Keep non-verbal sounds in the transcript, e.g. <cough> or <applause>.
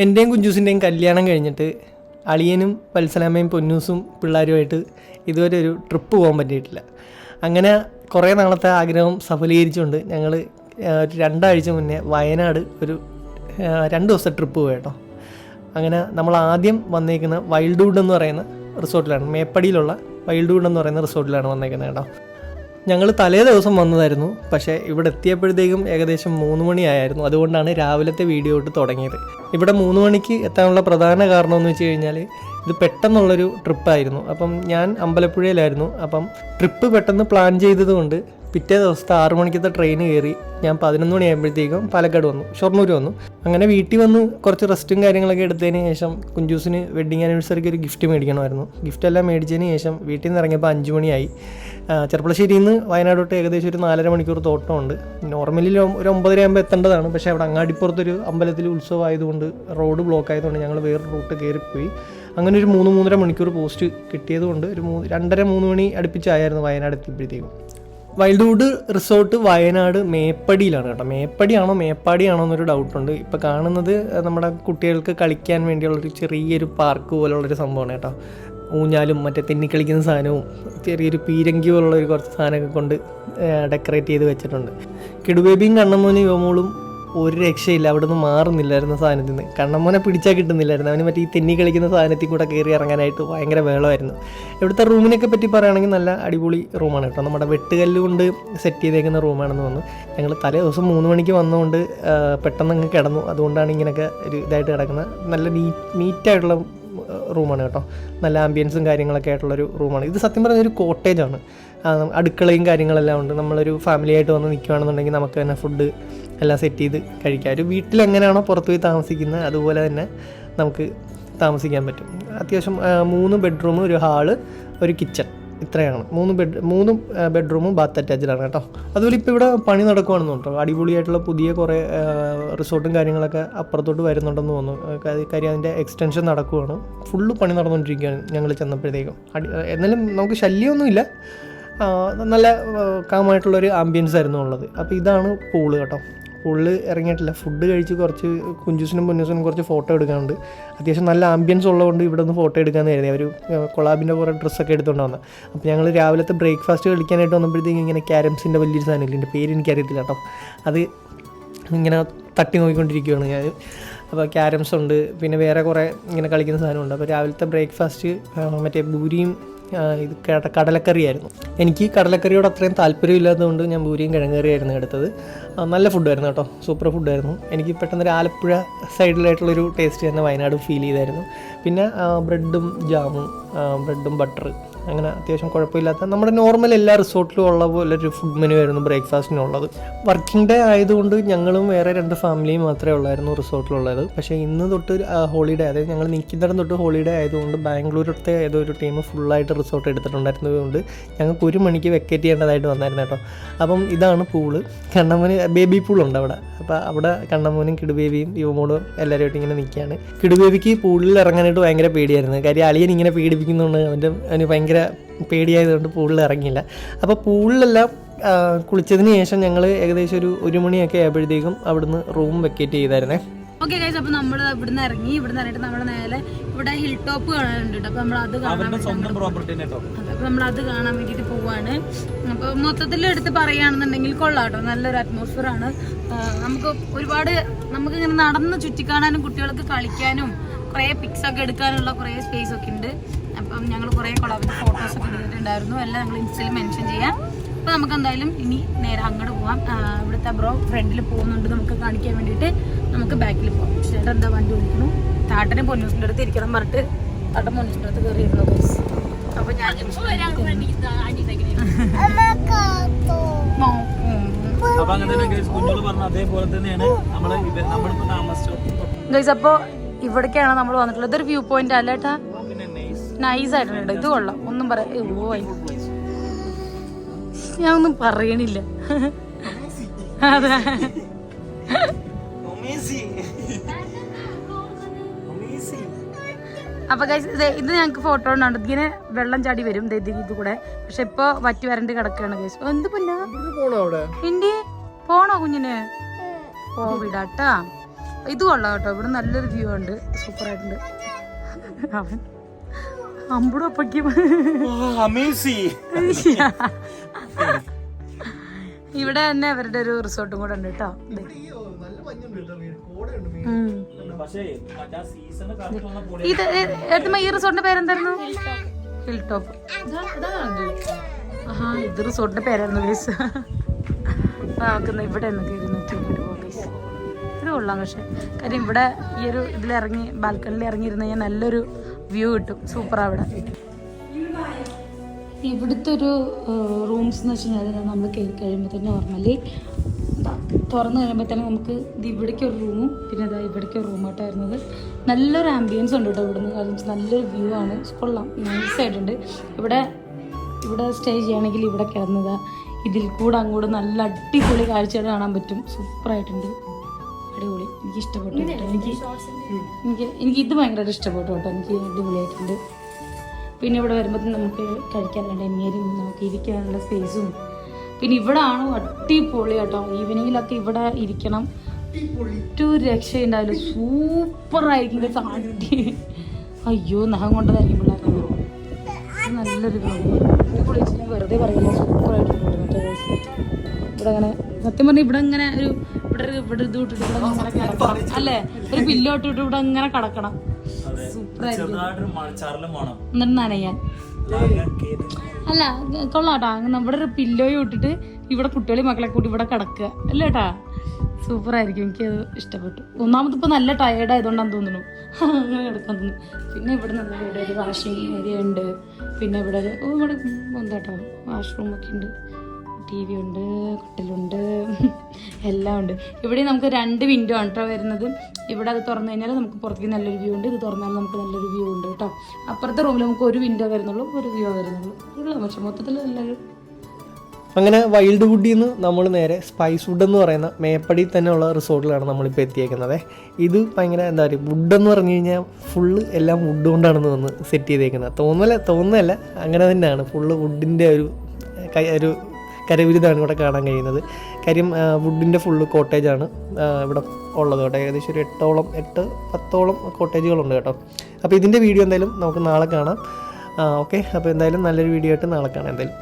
എന്റെയും കുഞ്ചൂസിന്റെയും കല്യാണം കഴിഞ്ഞിട്ട് അളിയനും വത്സലാമ്മയും പൊന്നൂസും പിള്ളേരുമായിട്ട് ഇതുവരെ ഒരു ട്രിപ്പ് പോകാൻ പറ്റിയിട്ടില്ല. അങ്ങനെ കുറേ നാളത്തെ ആഗ്രഹം സഫലീകരിച്ചുകൊണ്ട് ഞങ്ങൾ രണ്ടാഴ്ച മുന്നേ വയനാട് ഒരു രണ്ട് ദിവസത്തെ ട്രിപ്പ് പോയി കേട്ടോ. അങ്ങനെ നമ്മൾ ആദ്യം വന്നേക്കുന്ന വൈൽഡ്വുഡ് എന്ന് പറയുന്ന റിസോർട്ടിലാണ് മേപ്പടിയിലുള്ള വൈൽഡ്വുഡ് എന്ന് പറയുന്ന റിസോർട്ടിലാണ് വന്നേക്കുന്നത് കേട്ടോ. ഞങ്ങൾ തലേ ദിവസം വന്നതായിരുന്നു. പക്ഷേ ഇവിടെ എത്തിയപ്പോഴത്തേക്കും ഏകദേശം മൂന്ന് മണിയായിരുന്നു. അതുകൊണ്ടാണ് രാവിലത്തെ വീഡിയോ ഇട്ട് തുടങ്ങിയത്. ഇവിടെ മൂന്ന് മണിക്ക് എത്താനുള്ള പ്രധാന കാരണം എന്ന് വെച്ച് കഴിഞ്ഞാൽ ഇത് പെട്ടെന്നുള്ളൊരു ട്രിപ്പായിരുന്നു. അപ്പം ഞാൻ അമ്പലപ്പുഴയിലായിരുന്നു. അപ്പം ട്രിപ്പ് പെട്ടെന്ന് പ്ലാൻ ചെയ്തതുകൊണ്ട് പിറ്റേ ദിവസത്തെ ആറു മണിക്കത്തെ ട്രെയിൻ കയറി ഞാൻ പതിനൊന്ന് മണിയാകുമ്പോഴത്തേക്കും പാലക്കാട് വന്നു ഷൊർണൂർ വന്നു. അങ്ങനെ വീട്ടിൽ വന്ന് കുറച്ച് റെസ്റ്റും കാര്യങ്ങളൊക്കെ എടുത്തതിന് ശേഷം കുഞ്ചൂസിന് വെഡിങ് ആനിവേഴ്സറിക്ക് ഒരു ഗിഫ്റ്റ് മേടിക്കണമായിരുന്നു. ഗിഫ്റ്റ് എല്ലാം മേടിച്ചതിന് ശേഷം വീട്ടിൽ നിന്ന് ഇറങ്ങിയപ്പോൾ അഞ്ച് മണിയായി. ചെറുപ്പളശ്ശേരിയിൽ നിന്ന് വയനാട് വയനാടോട്ട് ഏകദേശം ഒരു നാലര മണിക്കൂർ തോട്ടമുണ്ട്. നോർമലി ഒരു ഒമ്പതര ആകുമ്പോൾ എത്തേണ്ടതാണ്. പക്ഷേ അവിടെ അങ്ങാടിപ്പുറത്തൊരു അമ്പലത്തിൽ ഉത്സവം ആയതുകൊണ്ട് റോഡ് ബ്ലോക്ക് ആയതുകൊണ്ട് ഞങ്ങൾ വേറെ റൂട്ട് കയറിപ്പോയി. അങ്ങനെ ഒരു മൂന്ന് മൂന്നര മണിക്കൂർ പോസ്റ്റ് കിട്ടിയതുകൊണ്ട് ഒരു മൂന്ന് രണ്ടര മൂന്ന് മണി അടുപ്പിച്ചായിരുന്നു വയനാട് എത്തിയപ്പോഴത്തേക്കും. വൈൽഡ്വുഡ് റിസോർട്ട് വയനാട് മേപ്പടിയിലാണ് കേട്ടോ. മേപ്പടിയാണോ മേപ്പാടിയാണോ എന്നൊരു ഡൗട്ടുണ്ട് ഇപ്പോൾ കാണുന്നത് നമ്മുടെ കുട്ടികൾക്ക് കളിക്കാൻ വേണ്ടിയുള്ളൊരു ചെറിയൊരു പാർക്ക് പോലുള്ളൊരു സംഭവമാണ് കേട്ടോ. ഊഞ്ഞാലും മറ്റേ തെന്നിക്കളിക്കുന്ന സാധനവും ചെറിയൊരു പീരങ്കി പോലുള്ള ഒരു കുറച്ച് സാധനമൊക്കെ കൊണ്ട് ഡെക്കറേറ്റ് ചെയ്ത് വെച്ചിട്ടുണ്ട്. കിടുബേബിയും കണ്ണമോനും യുവമോളും ഒരു രക്ഷയില്ല. അവിടെ നിന്ന് മാറുന്നില്ലായിരുന്നു സാധനത്തിൽ നിന്ന് കണ്ണമ്മോനെ പിടിച്ചാൽ കിട്ടുന്നില്ലായിരുന്നു. അവന് മറ്റേ ഈ തെന്നി കളിക്കുന്ന സാധനത്തിൽ കൂടെ കയറി ഇറങ്ങാനായിട്ട് ഭയങ്കര വേളമായിരുന്നു ഇവിടുത്തെ റൂമിനൊക്കെ പറ്റി പറയുകയാണെങ്കിൽ നല്ല അടിപൊളി റൂമാണ് കേട്ടോ. നമ്മുടെ വെട്ടുകല്ല് കൊണ്ട് സെറ്റ് ചെയ്തേക്കുന്ന റൂമാണെന്ന് തോന്നുന്നു. ഞങ്ങൾ തലേ ദിവസം മൂന്ന് മണിക്ക് വന്നതുകൊണ്ട് പെട്ടെന്ന് അങ്ങ് കിടന്നു. അതുകൊണ്ടാണ് ഇങ്ങനെയൊക്കെ ഒരു ഇതായിട്ട് കിടക്കുന്നത്. നല്ല നീ നീറ്റായിട്ടുള്ള റൂമാണ് കേട്ടോ. നല്ല ആംബിയൻസും കാര്യങ്ങളൊക്കെ ആയിട്ടുള്ളൊരു റൂമാണ്. ഇത് സത്യം പറഞ്ഞ ഒരു കോട്ടേജാണ് അടുക്കളയും കാര്യങ്ങളെല്ലാം ഉണ്ട്. നമ്മളൊരു ഫാമിലി ആയിട്ട് വന്ന് നിൽക്കുകയാണെന്നുണ്ടെങ്കിൽ നമുക്ക് തന്നെ ഫുഡ് എല്ലാം സെറ്റ് ചെയ്ത് കഴിക്കാം. ഒരു വീട്ടിൽ എങ്ങനെയാണോ പുറത്ത് പോയി താമസിക്കുന്നത് അതുപോലെ തന്നെ നമുക്ക് താമസിക്കാൻ പറ്റും. അത്യാവശ്യം മൂന്ന് ബെഡ്റൂം ഒരു ഹാൾ ഒരു കിച്ചൺ ഇത്രയാണ്. മൂന്ന് ബെഡ് മൂന്ന് ബെഡ്റൂമും ബാത്ത് അറ്റാച്ച്ഡാണ് കേട്ടോ. അതുപോലെ ഇപ്പോൾ ഇവിടെ പണി നടക്കുവാണെന്ന് കേട്ടോ. അടിപൊളിയായിട്ടുള്ള പുതിയ കുറേ റിസോർട്ടും കാര്യങ്ങളൊക്കെ അപ്പുറത്തോട്ട് വരുന്നുണ്ടെന്ന് തോന്നുന്നു. കാര്യം- അതിന്റെ എക്സ്റ്റൻഷൻ നടക്കുകയാണ് ഫുള്ള് പണി നടന്നുകൊണ്ടിരിക്കുകയാണ് ഞങ്ങൾ ചെന്നപ്പോഴത്തേക്കും. അടി എന്നാലും നമുക്ക് ശല്യമൊന്നുമില്ല. നല്ല കാമായിട്ടുള്ളൊരു ആംബിയൻസ് ആയിരുന്നു ഉള്ളത്. അപ്പോൾ ഇതാണ് പൂൾ കേട്ടോ. പൂളിൽ ഇറങ്ങിയിട്ടില്ല. ഫുഡ് കഴിച്ച് കുറച്ച് കുഞ്ചൂസിനും പൊന്നൂസിനും കുറച്ച് ഫോട്ടോ എടുക്കാനുണ്ട്. അത്യാവശ്യം നല്ല ആംബിയൻസ് ഉള്ളതുകൊണ്ട് ഇവിടെ നിന്ന് ഫോട്ടോ എടുക്കാമെന്ന് കരുതി. അവർ കൊളാബിന്റെ കുറേ ഡ്രസ്സൊക്കെ എടുത്തുകൊണ്ട് വന്നത് അപ്പോൾ ഞങ്ങൾ രാവിലത്തെ ബ്രേക്ക്ഫാസ്റ്റ് കളിക്കാനായിട്ട് വന്നപ്പോഴത്തേക്കും ഇങ്ങനെ ക്യാരംസിന്റെ വലിയൊരു സാധനമില്ല എന്റെ പേര് എനിക്കറിയത്തില്ല കേട്ടോ. അത് ഇങ്ങനെ തട്ടി നോക്കിക്കൊണ്ടിരിക്കുകയാണ് ഞാൻ അപ്പോൾ ക്യാരംസ് ഉണ്ട്. പിന്നെ വേറെ കുറേ ഇങ്ങനെ കളിക്കുന്ന സാധനമുണ്ട്. അപ്പോൾ രാവിലത്തെ ബ്രേക്ക്ഫാസ്റ്റ് മറ്റേ പൂരിയും ആ, ഇത് കട കടലക്കറിയായിരുന്നു. എനിക്ക് കടലക്കറിയോട് അത്രയും താല്പര്യമില്ലാത്തതുകൊണ്ട് ഞാൻ പൂരിയും കിഴങ്ങറിയായിരുന്നു എടുത്തത്. നല്ല ഫുഡായിരുന്നു കേട്ടോ. സൂപ്പർ ഫുഡായിരുന്നു. എനിക്ക് പെട്ടെന്ന് ഒരു ആലപ്പുഴ സൈഡിലായിട്ടുള്ളൊരു ടേസ്റ്റ് തന്നെ വയനാട് ഫീൽ ചെയ്തായിരുന്നു. പിന്നെ ബ്രെഡും ജാമും ബ്രെഡും ബട്ടർ അങ്ങനെ അത്യാവശ്യം കുഴപ്പമില്ലാത്ത നമ്മുടെ നോർമൽ എല്ലാ റിസോർട്ടിലും ഉള്ള പോലെ ഒരു ഫുഡ് മെനു ആയിരുന്നു ബ്രേക്ക്ഫാസ്റ്റിനുള്ളത് വർക്കിംഗ് ഡേ ആയതുകൊണ്ട് ഞങ്ങളും വേറെ രണ്ട് ഫാമിലിയും മാത്രമേ ഉള്ളായിരുന്നു റിസോർട്ടിലുള്ളത് പക്ഷേ ഇന്ന് തൊട്ട് ഹോളിഡേ അതായത് ഞങ്ങൾ നിൽക്കുന്നിടം തൊട്ട് ഹോളിഡേ ആയതുകൊണ്ട് ബാംഗ്ലൂരത്തെ ഏതോ ഒരു ടീം ഫുള്ളായിട്ട് റിസോർട്ട് എടുത്തിട്ടുണ്ടായിരുന്നതുകൊണ്ട് ഞങ്ങൾക്ക് ഒരു മണിക്ക് വെക്കേറ്റ് ചെയ്യേണ്ടതായിട്ട് വന്നായിരുന്നു കേട്ടോ. അപ്പം ഇതാണ് പൂൾ കണ്ണമ്മന് ബേബി പൂളുണ്ട് അവിടെ. അപ്പോൾ അവിടെ കണ്ണമ്മനും കിടുബേബിയും യുവമോളും എല്ലാവരുമായിട്ട് ഇങ്ങനെ നിൽക്കുകയാണ് കിടുബേബിക്ക് പൂളിൽ ഇറങ്ങാനായിട്ട് ഭയങ്കര പേടിയായിരുന്നു. കാര്യം അളിയൻ ഇങ്ങനെ പേടിപ്പിക്കുന്നതുകൊണ്ട് അവന്റെ അവന് ഭയങ്കര പേടിയായതുകൊണ്ട് പൂളിൽ ഇറങ്ങിയില്ല. അപ്പോൾ പൂളിലെല്ലാം കുളിച്ചതിന് ശേഷം ഞങ്ങൾ ഏകദേശം ഒരു ഒരു മണിയൊക്കെ ആയപ്പോഴത്തേക്കും അവിടുന്ന് റൂം വെക്കേറ്റ് ചെയ്തായിരുന്നേ. ഓക്കെ ഗൈസ് അപ്പൊ നമ്മൾ ഇവിടുന്ന് ഇറങ്ങി ഇവിടുന്ന് ഇറങ്ങിയിട്ട് നമ്മൾ നേരെ ഇവിടെ ഹിൽ ടോപ്പ് കാണാനുണ്ട്. അപ്പൊ നമ്മൾ അത് കാണാൻ അപ്പൊ നമ്മൾ അത് കാണാൻ വേണ്ടിട്ട് പോവാണ്. അപ്പൊ മൊത്തത്തിൽ എടുത്ത് പറയുകയാണെന്നുണ്ടെങ്കിൽ കൊള്ളാം കേട്ടോ. നല്ലൊരു അറ്റ്മോസ്ഫിയർ ആണ്. നമുക്ക് ഒരുപാട് നമുക്ക് ഇങ്ങനെ നടന്ന് ചുറ്റിക്കാണാനും കുട്ടികൾക്ക് കളിക്കാനും കുറേ പിക്സ് ഒക്കെ എടുക്കാനുള്ള കുറേ സ്പേസ് ഒക്കെ ഉണ്ട്. അപ്പം ഞങ്ങൾ കുറേ കൊളാബിന്റെ ഫോട്ടോസ് ഒക്കെ എടുത്തിട്ടുണ്ടായിരുന്നു. എല്ലാം ഞങ്ങൾ ഇൻസ്റ്റയിൽ മെൻഷൻ ചെയ്യാം. അപ്പോൾ നമുക്ക് എന്തായാലും ഇനി നേരെ അങ്ങോട്ട് പോവാം. ഇവിടുത്തെ ബ്രോ ഫ്രണ്ടിൽ പോകുന്നുണ്ട് നമുക്ക് കാണിക്കാൻ വേണ്ടിയിട്ട്. നമുക്ക് ബാക്കിൽ പോകാം ചേട്ടൻ എന്താ വണ്ടി വിളിക്കുന്നു താട്ടനെ പൊന്നൂസിന്റെ അടുത്ത് ഇരിക്കണം പറഞ്ഞിട്ട് താട്ടൻ പൊന്നൂസിന്റെ അടുത്ത് കയറി ഇരുന്നു അപ്പോൾ അപ്പൊ ഞാൻ അപ്പോൾ ഇവിടേക്കാണ് നമ്മൾ വന്നിട്ടുള്ളത്. ഇതൊരു വ്യൂ പോയിന്റ് അല്ല ഏട്ടാ പിന്നെ nice. നൈസ് ആയിട്ടുണ്ട് ഇത് കൊള്ളാം. ഒന്നും പറയാ പോയി ഞാൻ ഒന്നും പറയണില്ല. അതെ. അപ്പൊ ഇത് ഞങ്ങൾക്ക് ഫോട്ടോ ഉണ്ടാണ്ട് ഇങ്ങനെ വെള്ളം ചാടി വരും. ഇത് കൂടെ പക്ഷെ ഇപ്പൊ വറ്റി വരണ്ട് കിടക്കുകയാണ് എന്ത് പിന്നെ? ഇണ്ടി പോണോ കുഞ്ഞിന്? പോവിടാട്ടാ ഇത് കൊള്ളാം കേട്ടോ. ഇവിടെ നല്ലൊരു വ്യൂ ഉണ്ട്. സൂപ്പർ ആയിട്ടുണ്ട് അവൻ അമ്പുടും അപ്പയ്ക്കും. <laughs> ഇവിടെ തന്നെ അവരുടെ ഒരു റിസോർട്ടും കൂടെ ഉണ്ട് കേട്ടോ. ഇത് എടുത്തുമ്പോ ഈ റിസോർട്ടിന്റെ പേരെന്തായിരുന്നു? ഹിൽ ടോപ്പ് ഇത് റിസോർട്ടിന്റെ പേരായിരുന്നു ഗൈസ്. നമുക്ക് ഇവിടെ നോക്കിയിട്ട് പോകാം ഗൈസ്. ഇത് കൊള്ളാം പക്ഷെ. കാര്യം ഇവിടെ ഈ ഒരു ഇതിലിറങ്ങി ബാൽക്കണിയിൽ ഇറങ്ങിയിരുന്ന ഞാൻ നല്ലൊരു വ്യൂ കിട്ടും. സൂപ്പർ അവിടെ. ഇവിടുത്തെ ഒരു റൂംസ് എന്ന് വെച്ച് കഴിഞ്ഞാൽ നമ്മൾ കയറി തന്നെ നോർമലി തുറന്നു തന്നെ നമുക്ക് ഇത് ഇവിടേക്ക് ഒരു റൂമും പിന്നെ ഇതാ ഇവിടേക്ക് ഒരു റൂമായിട്ട് വരുന്നത്. നല്ലൊരു ആംബിയൻസ് ഉണ്ട് കേട്ടോ ഇവിടുന്ന്. കാരണം നല്ലൊരു വ്യൂ ആണ്. കൊള്ളാം. നൈസ് ആയിട്ടുണ്ട്. ഇവിടെ ഇവിടെ സ്റ്റേ ചെയ്യുകയാണെങ്കിൽ ഇവിടെ കിടന്നതാണ് ഇതിൽ കൂടെ അങ്ങോട്ട് നല്ല അടിപൊളി കാഴ്ചകൾ കാണാൻ പറ്റും. സൂപ്പറായിട്ടുണ്ട് അടിപൊളി. എനിക്ക് ഇഷ്ടപ്പെട്ടു കേട്ടോ. എനിക്ക് എനിക്ക് എനിക്ക് ഇത് ഭയങ്കരമായിട്ട് ഇഷ്ടപ്പെട്ടു കേട്ടോ. എനിക്ക് അടിപൊളിയായിട്ടുണ്ട്. പിന്നെ ഇവിടെ വരുമ്പോൾ നമുക്ക് കഴിക്കാനുള്ള ഡെന്നിയരും നമുക്ക് ഇരിക്കാനുള്ള സ്പേസും പിന്നെ ഇവിടെ ആണ് അടിപൊളി കേട്ടോ. ഈവനിങ്ങിലൊക്കെ ഇവിടെ ഇരിക്കണം. ഒരു രക്ഷയുണ്ടാവില്ല. സൂപ്പർ ആയിരിക്കും. guys. അടി അയ്യോ നഖം കൊണ്ടതായിരിക്കും പിള്ളേർ നല്ലൊരു വെറുതെ ആയിട്ടുണ്ട് മറ്റേ ഇവിടെ അങ്ങനെ സത്യം പറഞ്ഞാൽ ഇവിടെ ഇങ്ങനെ ഒരു ഇവിടെ ഇവിടെ ഇത് ഇട്ടിട്ട് ഇവിടെ ഇങ്ങനെ കിടക്കണം. അല്ലേ? ഒരു പില്ലോ ഇട്ടിട്ട് ഇവിടെ ഇങ്ങനെ കിടക്കണം. സൂപ്പർ ആയിരിക്കും. എന്നിട്ട് നനയാൻ. അല്ല കൊള്ളാട്ടാ. നമ്മുടെ ഒരു പില്ലോയും ഇട്ടിട്ട് ഇവിടെ കുട്ടികളെയും മക്കളെ കൂട്ടി ഇവിടെ കിടക്കുക. അല്ലേട്ടാ സൂപ്പർ ആയിരിക്കും. എനിക്ക് എനിക്കത് ഇഷ്ടപ്പെട്ടു. ഒന്നാമത് ഇപ്പൊ നല്ല ടയേർഡ് ആയതുകൊണ്ടാന്ന് തോന്നുന്നു. അങ്ങനെ കിടക്കാൻ തോന്നുന്നു. പിന്നെ ഇവിടെ നല്ല ഇവിടെ ഒരു വാഷിംഗ് ഏരിയ ഉണ്ട്. പിന്നെ ഇവിടെ ഇവിടെ എന്താട്ടോ വാഷ്റൂം ഒക്കെ ഉണ്ട്. ടി വി ഉണ്ട് കട്ടിലുണ്ട് എല്ലാം ഉണ്ട്. ഇവിടെ നമുക്ക് രണ്ട് വിൻഡോ ആണ് കേട്ടോ വരുന്നത്. ഇവിടെ അത് തുറന്നു കഴിഞ്ഞാൽ നമുക്ക് പുറത്തേക്ക് നല്ലൊരു വ്യൂ ഉണ്ട് ഇത് തുറന്നാൽ നമുക്ക് നല്ലൊരു വ്യൂ ഉണ്ട് കേട്ടോ അപ്പുറത്തെ റൂമിൽ നമുക്ക് ഒരു വിൻഡോ വരുന്നുള്ളൂ ഒരു വ്യൂ വരുന്നുള്ളൂ ഉള്ളൂ പക്ഷെ മൊത്തത്തിൽ നല്ലൊരു അങ്ങനെ വൈൽഡ് വുഡിൽ നിന്ന് നമ്മൾ നേരെ സ്പൈസ് വുഡ് എന്ന് പറയുന്ന മേപ്പടി തന്നെയുള്ള റിസോർട്ടിലാണ് നമ്മളിപ്പോൾ എത്തിയേക്കുന്നത്. ഇത് ഭയങ്കര എന്താ പറയുക വുഡ് എന്ന് പറഞ്ഞു കഴിഞ്ഞാൽ ഫുള്ള് എല്ലാം വുഡ് കൊണ്ടാണ് വന്ന് സെറ്റ് ചെയ്തേക്കുന്നത്. തോന്നല തോന്നല്ല അങ്ങനെ തന്നെയാണ്. ഫുള്ള് വുഡിന്റെ ഒരു ഒരു കരവിരുതാണ് ഇവിടെ കാണാൻ കഴിയുന്നത്. കാര്യം വുഡിന്റെ ഫുള്ള് കോട്ടേജാണ് ഇവിടെ ഉള്ളത് കേട്ടോ. ഏകദേശം ഒരു എട്ടോളം എട്ട് പത്തോളം കോട്ടേജുകളുണ്ട് കേട്ടോ. അപ്പോൾ ഇതിന്റെ വീഡിയോ എന്തായാലും നമുക്ക് നാളെ കാണാം. ഓക്കെ അപ്പോൾ എന്തായാലും നല്ലൊരു വീഡിയോ ആയിട്ട് നാളെ കാണാം എന്തായാലും.